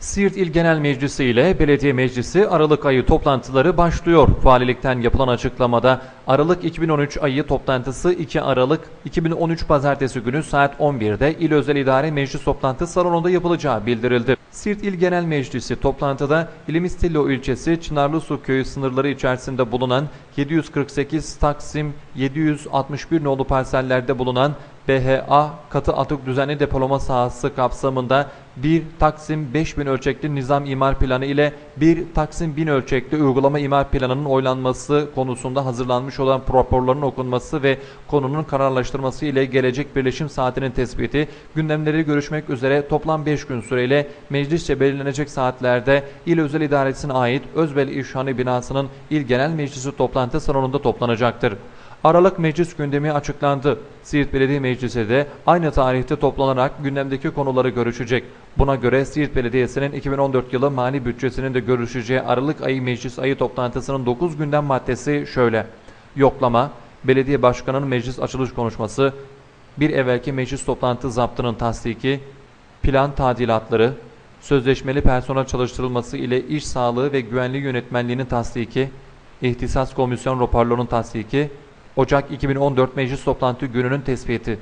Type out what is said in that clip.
Siirt İl Genel Meclisi ile Belediye Meclisi Aralık ayı toplantıları başlıyor. Valilikten yapılan açıklamada Aralık 2013 ayı toplantısı 2 Aralık 2013 Pazartesi günü saat 11'de İl Özel İdare Meclis Toplantı Salonu'nda yapılacağı bildirildi. Siirt İl Genel Meclisi toplantıda ilimiz Tillo ilçesi Çınarlısu köyü sınırları içerisinde bulunan 748 Taksim 761 nolu parsellerde bulunan BHA katı atık düzenli depolama sahası kapsamında 1 Taksim 5000 ölçekli nizam imar planı ile 1 Taksim 1000 ölçekli uygulama imar planının oylanması konusunda hazırlanmış olan raporların okunması ve konunun kararlaştırması ile gelecek birleşim saatinin tespiti, gündemleri görüşmek üzere toplam 5 gün süreyle meclisçe belirlenecek saatlerde İl Özel İdaresi'ne ait Özbel İşhane binasının İl Genel Meclisi toplantı salonunda toplanacaktır. Aralık meclis gündemi açıklandı. Siirt Belediye Meclisi de aynı tarihte toplanarak gündemdeki konuları görüşecek. Buna göre Siirt Belediyesi'nin 2014 yılı mali bütçesinin de görüşeceği Aralık ayı meclis ayı toplantısının 9 gündem maddesi şöyle. Yoklama, belediye başkanının meclis açılış konuşması, bir evvelki meclis toplantı zaptının tasdiki, plan tadilatları, sözleşmeli personel çalıştırılması ile iş sağlığı ve güvenliği yönetmenliğinin tasdiki, İhtisas Komisyon raporlarının tasdiki, Ocak 2014 meclis toplantı gününün tespiti.